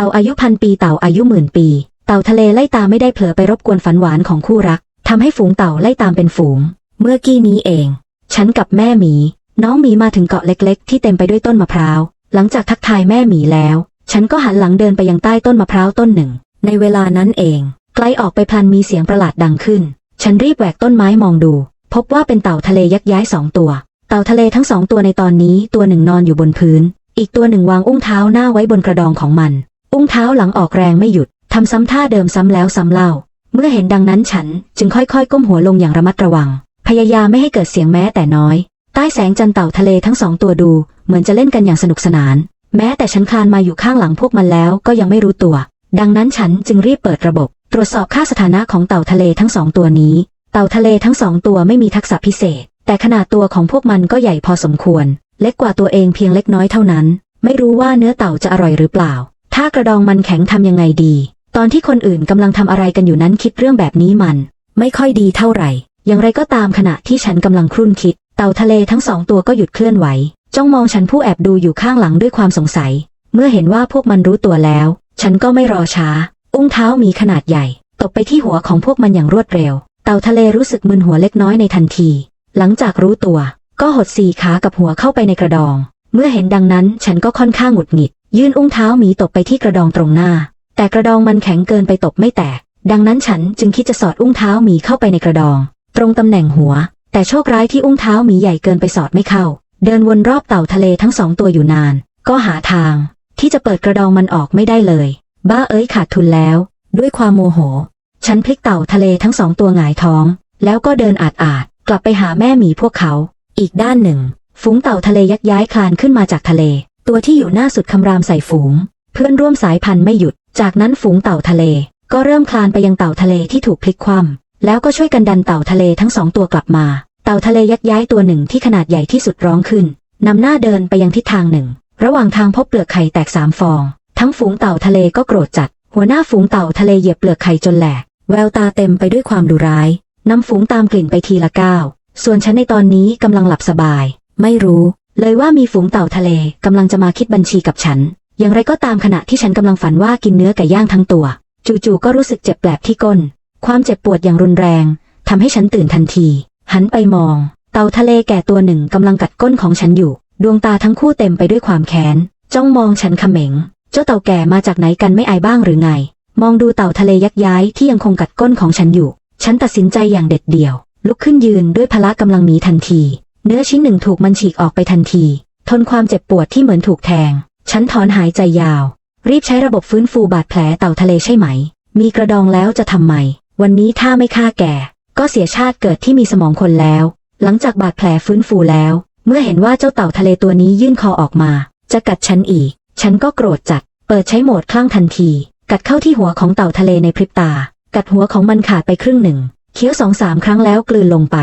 เต่าอายุพันปีเต่าอายุหมื่นปี เต่าทะเลไล่ตามไม่ได้เผลอไปรบกวนฝันหวานของคู่รักทำให้ฝูงเต่าไล่ตามเป็นฝูง เมื่อกี้นี้เอง ฉันกับแม่หมี น้องหมีมาถึงเกาะเล็ก ๆ ที่เต็มไปด้วยต้นมะพร้าว หลังจากทักทายแม่หมีแล้ว ฉันก็หันหลังเดินไปยังใต้ต้นมะพร้าวต้นหนึ่ง ในเวลานั้นเอง ไกลออกไปพลันมีเสียงประหลาดดังขึ้น ฉันรีบแหวกต้นไม้มองดู พบว่าเป็นเต่าทะเลยักษ์ย้ายสองตัว เต่าทะเลทั้งสองตัวในตอนนี้ตัวหนึ่งนอนอยู่บนพื้น อีกตัวหนึ่งวางอุ้งเท้าหน้าไว้บนกระดองของมัน อุ้งเท้าหลังออกแรงไม่หยุดทำซ้ำท่าเดิมซ้ำแล้วซ้ำเล่า เมื่อเห็นดังนั้นฉันจึงค่อยๆ ก้มหัวลงอย่างระมัดระวัง พยายามไม่ให้เกิดเสียงแม้แต่น้อย ใต้แสงจันทร์เต่าทะเลทั้งสองตัวดู เหมือนจะเล่นกันอย่างสนุกสนาน แม้แต่ฉันคลานมาอยู่ข้างหลังพวกมันแล้วก็ยังไม่รู้ตัว ดังนั้นฉันจึงรีบเปิดระบบ ตรวจสอบค่าสถานะของเต่าทะเลทั้งสองตัวนี้ เต่าทะเลทั้งสองตัวไม่มีทักษะพิเศษ แต่ขนาดตัวของพวกมันก็ใหญ่พอสมควร เล็กกว่าตัวเองเพียงเล็กน้อยเท่านั้น ไม่รู้ว่าเนื้อเต่าจะอร่อยหรือเปล่า ถ้ากระดองมันแข็งทำยังไงดี ตอนที่คนอื่นกำลังทำอะไรกันอยู่นั้นคิดเรื่องแบบนี้มัน ไม่ค่อยดีเท่าไหร่ อย่างไรก็ตามขณะที่ฉันกำลังครุ่นคิด เต่าทะเลทั้งสองตัวก็หยุดเคลื่อนไหว จ้องมองฉันผู้แอบดูอยู่ข้างหลังด้วยความสงสัย เมื่อเห็นว่าพวกมันรู้ตัวแล้ว ฉันก็ไม่รอช้า อุ้งเท้ามีขนาดใหญ่ ตบไปที่หัวของพวกมันอย่างรวดเร็ว เต่าทะเลรู้สึกมึนหัวเล็กน้อยในทันที หลังจากรู้ตัว ก็หดสี่ขากับหัวเข้าไปในกระดอง เมื่อเห็นดังนั้นฉันก็ค่อนข้างหงุดหงิด ยื่นอุ้งเท้าหมีตบไปที่กระดองตรงหน้า แต่กระดองมันแข็งเกินไปตบไม่แตก ดังนั้นฉันจึงคิดจะสอดอุ้งเท้าหมีเข้าไปในกระดอง ตรงตำแหน่งหัว แต่โชคร้ายที่อุ้งเท้าหมีใหญ่เกินไปสอดไม่เข้า เดินวนรอบเต่าทะเลทั้งสองตัวอยู่นาน ก็หาทาง ที่จะเปิดกระดองมันออกไม่ได้เลย บ้าเอ้ยขาดทุนแล้ว ด้วยความโมโห ฉันพลิกเต่าทะเลทั้งสองตัวหงายท้อง แล้วก็เดินอาดอาดๆกลับไปหาแม่หมีพวกเขา อีกด้านหนึ่ง ฝูงเต่าทะเลยักย้ายคลานขึ้นมาจากทะเล ตัวที่อยู่หน้าสุดคำรามใส่ฝูง เพื่อนร่วมสายพันธุ์ไม่หยุด จากนั้นฝูงเต่าทะเล ก็เริ่มคลานไปยังเต่าทะเลที่ถูกพลิกคว่ำแล้วก็ช่วยกันดันเต่าทะเลทั้งสองตัวกลับมา เต่าทะเลยักย้ายตัวหนึ่งที่ขนาดใหญ่ที่สุดร้องขึ้นนำหน้าเดินไปยังทิศทางหนึ่ง ระหว่างทางพบเปลือกไข่แตกสามฟอง ทั้งฝูงเต่าทะเลก็โกรธจัด หัวหน้าฝูงเต่าทะเลเหยียบเปลือกไข่จนแหลก แววตาเต็มไปด้วยความดุร้ายนำฝูงตามกลิ่นไปทีละก้าว ส่วนฉันในตอนนี้กำลังหลับสบาย ไม่รู้ เลยว่ามีฝูงเต่าทะเลกำลังจะมาคิดบัญชีกับฉัน อย่างไรก็ตามขณะที่ฉันกำลังฝันว่ากินเนื้อไก่ย่างทั้งตัว จู่ๆก็รู้สึกเจ็บแปลบที่ก้น ความเจ็บปวดอย่างรุนแรงทำให้ฉันตื่นทันที หันไปมอง เต่าทะเลแก่ตัวหนึ่งกำลังกัดก้นของฉันอยู่ ดวงตาทั้งคู่เต็มไปด้วยความแค้น จ้องมองฉันเขม็ง เจ้าเต่าแก่มาจากไหนกันไม่อายบ้างหรือไง มองดูเต่าทะเลยักย้ายที่ยังคงกัดก้นของฉันอยู่ ฉันตัดสินใจอย่างเด็ดเดี่ยว ลุกขึ้นยืนด้วยพละกำลังหมีทันที เนื้อชิ้นหนึ่งถูกมันฉีกออกไปทันที ทนความเจ็บปวดที่เหมือนถูกแทง ฉันถอนหายใจยาว รีบใช้ระบบฟื้นฟูบาดแผลเต่าทะเลใช่ไหม มีกระดองแล้วจะทำไม วันนี้ถ้าไม่ฆ่าแก่ก็เสียชาติเกิดที่มีสมองคนแล้ว หลังจากบาดแผลฟื้นฟูแล้ว เมื่อเห็นว่าเจ้าเต่าทะเลตัวนี้ยื่นคอออกมา จะกัดฉันอีก ฉันก็โกรธจัด เปิดใช้โหมดคลั่งทันที กัดเข้าที่หัวของเต่าทะเลในพริบตา กัดหัวของมันขาดไปครึ่งหนึ่ง เคี้ยวสองสามครั้งแล้วกลืนลงไป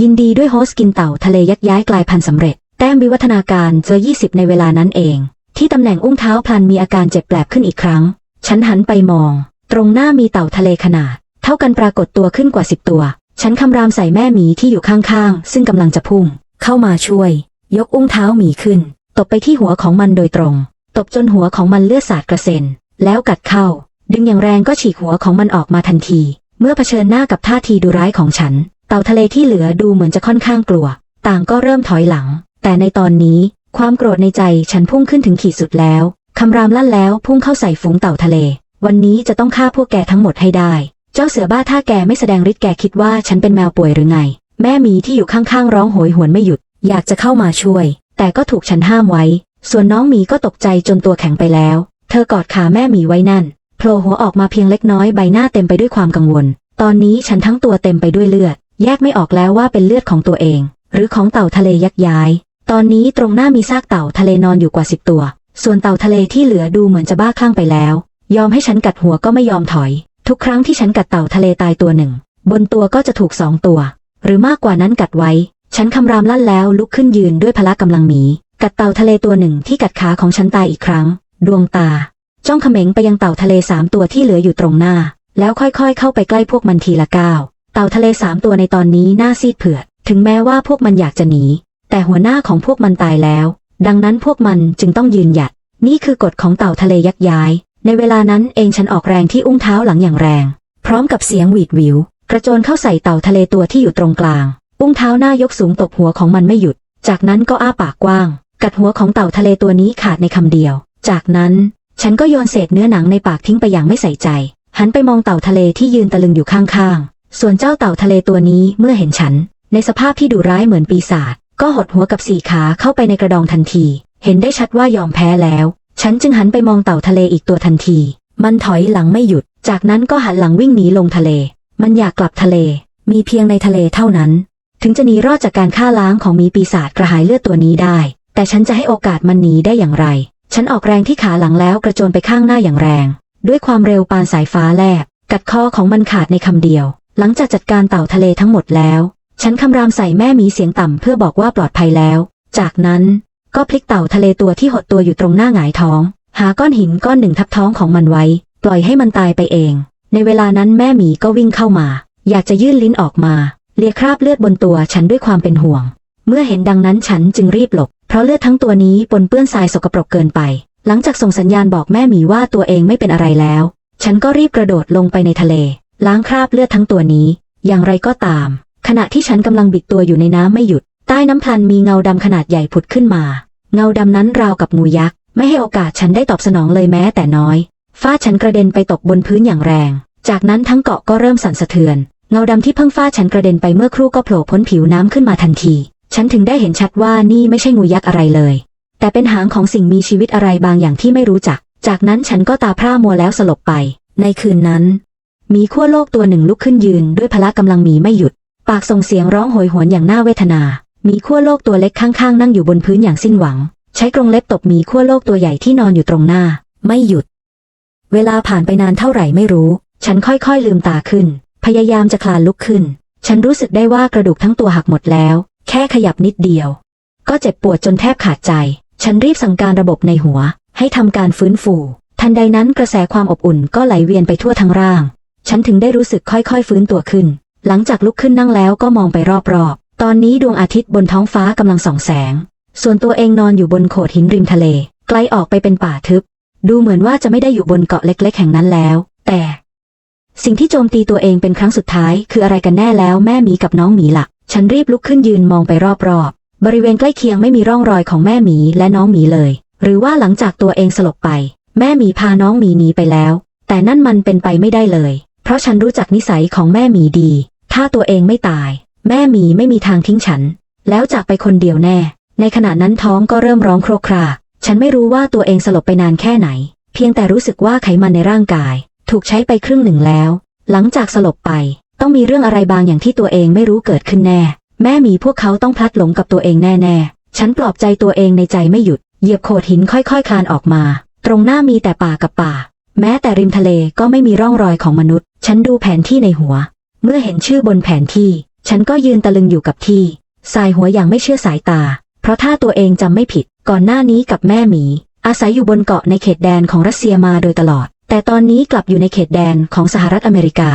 ยินดีด้วยโฮสกินเต่าทะเลยักย้ายกลายพันธุ์สำเร็จ แต้มวิวัฒนาการเจอ 20 ในเวลานั้นเอง ที่ตำแหน่งอุ้งเท้าพลันมีอาการเจ็บแปลบขึ้นอีกครั้ง ฉันหันไปมอง ตรงหน้ามีเต่าทะเลขนาด เท่ากันปรากฏตัวขึ้นกว่าสิบตัว ฉันคำรามใส่แม่หมีที่อยู่ข้างๆ ซึ่งกำลังจะพุ่ง เข้ามาช่วย ยกอุ้งเท้าหมีขึ้น ตบไปที่หัวของมันโดยตรง ตบจนหัวของมันเลือดสาดกระเซ็น แล้วกัดเข้า ดึงอย่างแรงก็ฉีกหัวของมันออกมาทันที เมื่อเผชิญหน้ากับท่าทีดุร้ายของฉัน ต่าทะเลที่เหลือดูเหมือนจะค่อนข้างกลัว ต่างก็เริ่มถอยหลัง แต่ในตอนนี้ความโกรธในใจฉันพุ่งขึ้นถึงขีดสุดแล้วคำรามลั่นแล้วพุ่งเข้าใส่ฝูงเต่าทะเล วันนี้จะต้องฆ่าพวกแกทั้งหมดให้ได้ เจ้าเสือบ้าถ้าแกไม่แสดงฤทธิ์แกคิดว่าฉันเป็นแมวป่วยหรือไง แม่หมีที่อยู่ข้างๆร้องโหยหวนไม่หยุด อยากจะเข้ามาช่วย แต่ก็ถูกฉันห้ามไว้ ส่วนน้องหมีก็ตกใจจนตัวแข็งไปแล้ว เธอกอดขาแม่หมีไว้นั่นโผล่หัวออกมาเพียงเล็กน้อยใบหน้าเต็มไปด้วยความกังวล ตอนนี้ฉันทั้งตัวเต็มไปด้วยเลือด แยกไม่ออกแล้วว่าเป็นเลือดของตัวเอง หรือของเต่าทะเลยักย้าย ตอนนี้ตรงหน้ามีซากเต่าทะเลนอนอยู่กว่าสิบตัว ส่วนเต่าทะเลที่เหลือดูเหมือนจะบ้าคลั่งไปแล้ว ยอมให้ฉันกัดหัวก็ไม่ยอมถอย ทุกครั้งที่ฉันกัดเต่าทะเลตายตัวหนึ่ง บนตัวก็จะถูกสองตัว หรือมากกว่านั้นกัดไว้ ฉันคำรามลั่นแล้วลุกขึ้นยืนด้วยพละกำลังหมี กัดเต่าทะเลตัวหนึ่งที่กัดขาของฉันตายอีกครั้ง ดวงตา จ้องเขม็งไปยังเต่าทะเลสามตัวที่เหลืออยู่ตรงหน้า แล้วค่อยๆ เข้าไปใกล้พวกมันทีละก้าว เต่าทะเลสามตัวในตอนนี้หน้าซีดเผือด ถึงแม้ว่าพวกมันอยากจะหนี แต่หัวหน้าของพวกมันตายแล้ว ดังนั้นพวกมันจึงต้องยืนหยัด นี่คือกฎของเต่าทะเลยักย้าย ในเวลานั้นเองฉันออกแรงที่อุ้งเท้าหลังอย่างแรง พร้อมกับเสียงหวีดวิว กระโจนเข้าใส่เต่าทะเลตัวที่อยู่ตรงกลาง อุ้งเท้าหน้ายกสูงตบหัวของมันไม่หยุด จากนั้นก็อ้าปากกว้าง กัดหัวของเต่าทะเลตัวนี้ขาดในคำเดียว จากนั้นฉันก็โยนเศษเนื้อหนังในปากทิ้งไปอย่างไม่ใส่ใจ หันไปมองเต่าทะเลที่ยืนตะลึงอยู่ข้างๆ ส่วนเจ้าเต่าทะเลตัวนี้เมื่อเห็นฉัน ในสภาพที่ดุร้ายเหมือนปีศาจก็หดหัวกับสี่ขาเข้าไปในกระดองทันที เห็นได้ชัดว่ายอมแพ้แล้ว ฉันจึงหันไปมองเต่าทะเลอีกตัวทันที มันถอยหลังไม่หยุด จากนั้นก็หันหลังวิ่งหนีลงทะเล มันอยากกลับทะเล มีเพียงในทะเลเท่านั้น ถึงจะหนีรอดจากการฆ่าล้างของมีปีศาจกระหายเลือดตัวนี้ได้ แต่ฉันจะให้โอกาสมันหนีได้อย่างไร ฉันออกแรงที่ขาหลังแล้วกระโจนไปข้างหน้าอย่างแรง ด้วยความเร็วปานสายฟ้าแลบกัดคอของมันขาดในคำเดียว หลังจากจัดการเต่าทะเลทั้งหมดแล้ว ฉันคำรามใส่แม่หมีเสียงต่ำเพื่อบอกว่าปลอดภัยแล้ว จากนั้นก็พลิกเต่าทะเลตัวที่หดตัวอยู่ตรงหน้าหงายท้อง หาก้อนหินก้อนหนึ่งทับท้องของมันไว้ ปล่อยให้มันตายไปเอง ในเวลานั้นแม่หมีก็วิ่งเข้ามา อยากจะยื่นลิ้นออกมา เลียคราบเลือดบนตัวฉันด้วยความเป็นห่วง เมื่อเห็นดังนั้นฉันจึงรีบหลบ เพราะเลือดทั้งตัวนี้ปนเปื้อนทรายสกปรกเกินไป หลังจากส่งสัญญาณบอกแม่หมีว่าตัวเองไม่เป็นอะไรแล้ว ฉันก็รีบกระโดดลงไปในทะเล ล้างคราบเลือดทั้งตัวนี้ อย่างไรก็ตาม ขณะที่ฉันกำลังบิดตัวอยู่ในน้ำไม่หยุด ใต้น้ำพลันมีเงาดำขนาดใหญ่ผุดขึ้นมา เงาดำนั้นราวกับงูยักษ์ ไม่ให้โอกาสฉันได้ตอบสนองเลยแม้แต่น้อยฟาดฉันกระเด็นไปตกบนพื้นอย่างแรง จากนั้นทั้งเกาะก็เริ่มสั่นสะเทือน เงาดำที่เพิ่งฟาดฉันกระเด็นไปเมื่อครู่ก็โผล่พ้นผิวน้ำขึ้นมาทันที ฉันถึงได้เห็นชัดว่านี่ไม่ใช่งูยักษ์อะไรเลย แต่เป็นหางของสิ่งมีชีวิตอะไรบางอย่างที่ไม่รู้จัก จากนั้นฉันก็ตาพร่ามัวแล้วสลบไป ในคืนนั้น มีขั้วโลกตัวหนึ่งลุกขึ้นยืนด้วยพละกำลังหมีไม่หยุด ปากส่งเสียงร้องโหยหวนอย่างน่าเวทนา มีขั้วโลกตัวเล็กข้างๆ นั่งอยู่บนพื้นอย่างสิ้นหวัง ใช้กรงเล็บตบหมีขั้วโลกตัวใหญ่ที่นอนอยู่ตรงหน้า ไม่หยุด เวลาผ่านไปนานเท่าไหร่ไม่รู้ ฉันค่อยๆลืมตาขึ้น พยายามจะคลานลุกขึ้น ฉันรู้สึกได้ว่ากระดูกทั้งตัวหักหมดแล้ว แค่ขยับนิดเดียว ก็เจ็บปวดจนแทบขาดใจ ฉันรีบสั่งการระบบในหัว ให้ทำการฟื้นฟู ทันใดนั้นกระแสความอบอุ่นก็ไหลเวียนไปทั่วทั้งร่าง ฉันถึงได้รู้สึกค่อยๆฟื้นตัวขึ้น หลังจากลุกขึ้นนั่งแล้วก็มองไปรอบๆ ตอนนี้ดวงอาทิตย์บนท้องฟ้ากำลังส่องแสง ส่วนตัวเองนอนอยู่บนโขดหินริมทะเล ไกลออกไปเป็นป่าทึบ ดูเหมือนว่าจะไม่ได้อยู่บนเกาะเล็ก ๆ แห่งนั้นแล้ว แต่ สิ่งที่โจมตีตัวเองเป็นครั้งสุดท้าย คืออะไรกันแน่แล้วแม่หมีกับน้องหมีหลักฉันรีบลุกขึ้นยืนมองไปรอบๆ บริเวณใกล้เคียงไม่มีร่องรอยของแม่หมีและน้องหมีเลย หรือว่าหลังจากตัวเองสลบไป แม่หมีพาน้องหมีหนีไปแล้ว แต่นั่นมันเป็นไปไม่ได้เลย เพราะฉันรู้จักนิสัยของแม่หมีดี ถ้าตัวเองไม่ตาย แม่หมีไม่มีทางทิ้งฉัน แล้วจากไปคนเดียวแน่ ในขณะนั้นท้องก็เริ่มร้องโครกครา ฉันไม่รู้ว่าตัวเองสลบไปนานแค่ไหน เพียงแต่รู้สึกว่าไขมันในร่างกาย ถูกใช้ไปครึ่งหนึ่งแล้ว หลังจากสลบไป ต้องมีเรื่องอะไรบางอย่างที่ตัวเองไม่รู้เกิดขึ้นแน่ แม่หมีพวกเขาต้องพลัดหลงกับตัวเองแน่ๆ ฉันปลอบใจตัวเองในใจไม่หยุด เหยียบโขดหินค่อยๆคลานออกมา ตรงหน้ามีแต่ป่ากับป่า แม้แต่ริมทะเลก็ไม่มีร่องรอยของมนุษย์ ฉันดูแผนที่ในหัว เมื่อเห็นชื่อบนแผนที่ ฉันก็ยืนตะลึงอยู่กับที่สายหัวอย่างไม่เชื่อสายตา เพราะถ้าตัวเองจำไม่ผิด ก่อนหน้านี้กับแม่หมี อาศัยอยู่บนเกาะในเขตแดนของรัสเซียมาโดยตลอด แต่ตอนนี้กลับอยู่ในเขตแดนของสหรัฐอเมริกา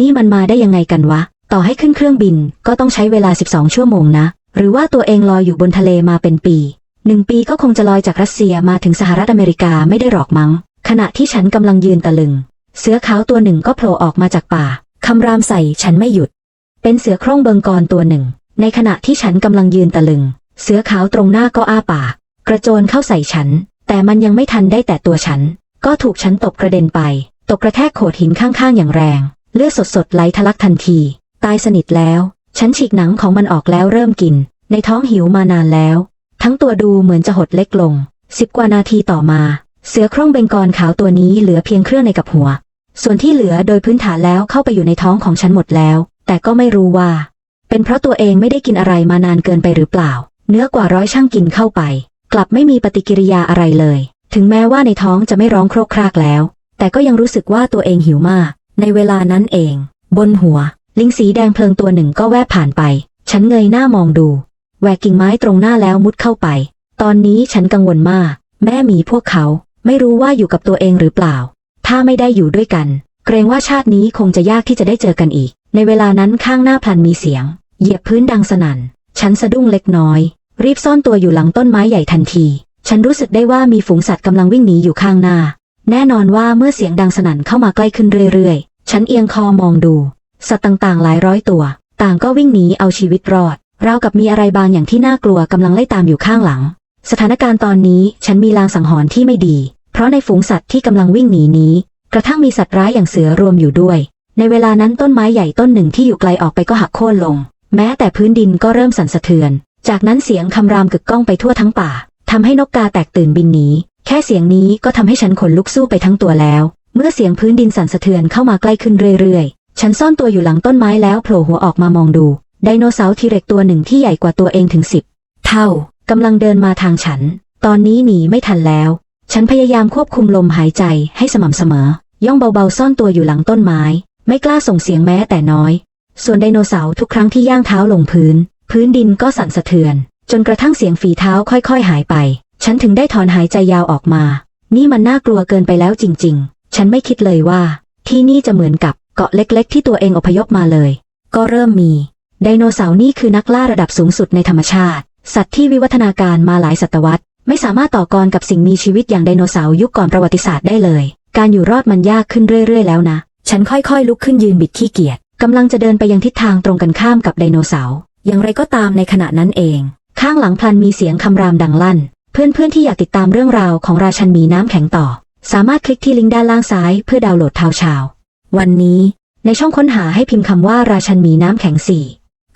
นี่มันมาได้ยังไงกันวะ ต่อให้ขึ้นเครื่องบินก็ต้องใช้เวลา 12 ชั่วโมงนะ หรือว่าตัวเองลอยอยู่บนทะเลมาเป็นปีหนึ่งปีก็คงจะลอยจากรัสเซียมาถึงสหรัฐอเมริกาไม่ได้หรอกมั้ง ขณะที่ฉันกำลังยืนตะลึง เสือขาวตัวหนึ่งก็โผล่ออกมาจากป่าคำรามใส่ฉันไม่หยุด เป็นเสือโคร่งเบิงกรตัวหนึ่ง ในขณะที่ฉันกำลังยืนตะลึง เสือขาวตรงหน้าก็อ้าปากกระโจนเข้าใส่ฉัน แต่มันยังไม่ทันได้แตะตัวฉัน ก็ถูกฉันตบกระเด็นไป ตกกระแทกโขดหินข้างๆ อย่างแรง เลือดสดๆไหลทะลักทันที ตายสนิทแล้ว ฉันฉีกหนังของมันออกแล้วเริ่มกิน ในท้องหิวมานานแล้ว ทั้งตัวดูเหมือนจะหดเล็กลงสิบกว่านาทีต่อมา เสือโคร่งเบงกอลขาวตัวนี้เหลือเพียงเครื่องในกับหัว ส่วนที่เหลือโดยพื้นฐานแล้วเข้าไปอยู่ในท้องของฉันหมดแล้ว แต่ก็ไม่รู้ว่า เป็นเพราะตัวเองไม่ได้กินอะไรมานานเกินไปหรือเปล่า เนื้อกว่าร้อยช่างกินเข้าไป กลับไม่มีปฏิกิริยาอะไรเลย ถึงแม้ว่าในท้องจะไม่ร้องโครกครากแล้ว แต่ก็ยังรู้สึกว่าตัวเองหิวมาก ในเวลานั้นเอง บนหัว ลิงสีแดงเพลิงตัวหนึ่งก็แวบผ่านไป ฉันเงยหน้ามองดูแหวกกิ่งไม้ตรงหน้าแล้วมุดเข้าไป ตอนนี้ฉันกังวลมาก แม่หมีพวกเขา ไม่รู้ว่าอยู่กับตัวเองหรือเปล่า ถ้าไม่ได้อยู่ด้วยกัน เกรงว่าชาตินี้คงจะยากที่จะได้เจอกันอีก ในเวลานั้นข้างหน้าพลันมีเสียง เหยียบพื้นดังสนั่น ฉันสะดุ้งเล็กน้อย รีบซ่อนตัวอยู่หลังต้นไม้ใหญ่ทันที ฉันรู้สึกได้ว่ามีฝูงสัตว์กำลังวิ่งหนีอยู่ข้างหน้า แน่นอนว่าเมื่อเสียงดังสนั่นเข้ามาใกล้ขึ้นเรื่อยๆ ฉันเอียงคอมองดู สัตว์ต่างๆ หลายร้อยตัว ต่างก็วิ่งหนีเอาชีวิตรอดราวกับมีอะไรบางอย่างที่น่ากลัวกำลังไล่ตามอยู่ข้างหลัง สถานการณ์ตอนนี้ฉันมีลางสังหรณ์ที่ไม่ดี เพราะในฝูงสัตว์ที่กำลังวิ่งหนีนี้ กระทั่งมีสัตว์ร้ายอย่างเสือรวมอยู่ด้วย ในเวลานั้นต้นไม้ใหญ่ต้นหนึ่งที่อยู่ไกลออกไปก็หักโค่นลง แม้แต่พื้นดินก็เริ่มสั่นสะเทือน จากนั้นเสียงคำรามกึกก้องไปทั่วทั้งป่าทำให้นกกาแตกตื่นบินหนีแค่เสียงนี้ก็ทำให้ฉันขนลุกสู้ไปทั้งตัวแล้ว เมื่อเสียงพื้นดินสั่นสะเทือนเข้ามาใกล้ขึ้นเรื่อยๆ ฉันซ่อนตัวอยู่หลังต้นไม้แล้วโผล่หัวออกมามองดู ไดโนเสาร์ทีเร็กตัวหนึ่งที่ใหญ่กว่าตัวเองถึงสิบเท่า กำลังเดินมาทางฉัน ตอนนี้หนีไม่ทันแล้ว ฉันพยายามควบคุมลมหายใจให้สม่ำเสมอ ย่องเบาๆซ่อนตัวอยู่หลังต้นไม้ ไม่กล้าส่งเสียงแม้แต่น้อย ส่วนไดโนเสาร์ทุกครั้งที่ย่างเท้าลงพื้น พื้นดินก็สั่นสะเทือน จนกระทั่งเสียงฝีเท้าค่อยๆ หายไป ฉันถึงได้ถอนหายใจยาวออกมา นี่มันน่ากลัวเกินไปแล้วจริง ๆ ฉันไม่คิดเลยว่า ที่นี่จะเหมือนกับเกาะเล็กๆ ที่ตัวเองอพยพมาเลย ก็เริ่มมีไดโนเสาร์นี่คือนักล่าระดับสูงสุดในธรรมชาติ สัตว์ที่วิวัฒนาการมาหลายศตวรรษ ไม่สามารถต่อกรกับสิ่งมีชีวิตอย่างไดโนเสาร์ยุคก่อนประวัติศาสตร์ได้เลย การอยู่รอดมันยากขึ้นเรื่อยๆแล้วนะ ฉันค่อยๆ ลุกขึ้นยืนบิดขี้เกียจกำลังจะเดินไปยังทิศทางตรงกันข้ามกับไดโนเสาร์อย่างไรก็ตามในขณะนั้นเอง ข้างหลังพลันมีเสียงคำรามดังลั่น เพื่อนๆที่อยากติดตามเรื่องราวของราชันมีน้ำแข็งต่อ สามารถคลิกที่ลิงก์ด้านล่างซ้ายเพื่อดาวน์โหลดทาวชาว วันนี้ ในช่องค้นหาให้พิมพ์คำว่าราชันมีน้ำแข็งสี่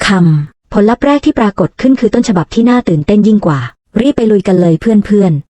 คำ ผลลัพธ์แรกที่ปรากฏขึ้นคือต้นฉบับที่น่าตื่นเต้นยิ่งกว่า รีบไปลุยกันเลยเพื่อนๆ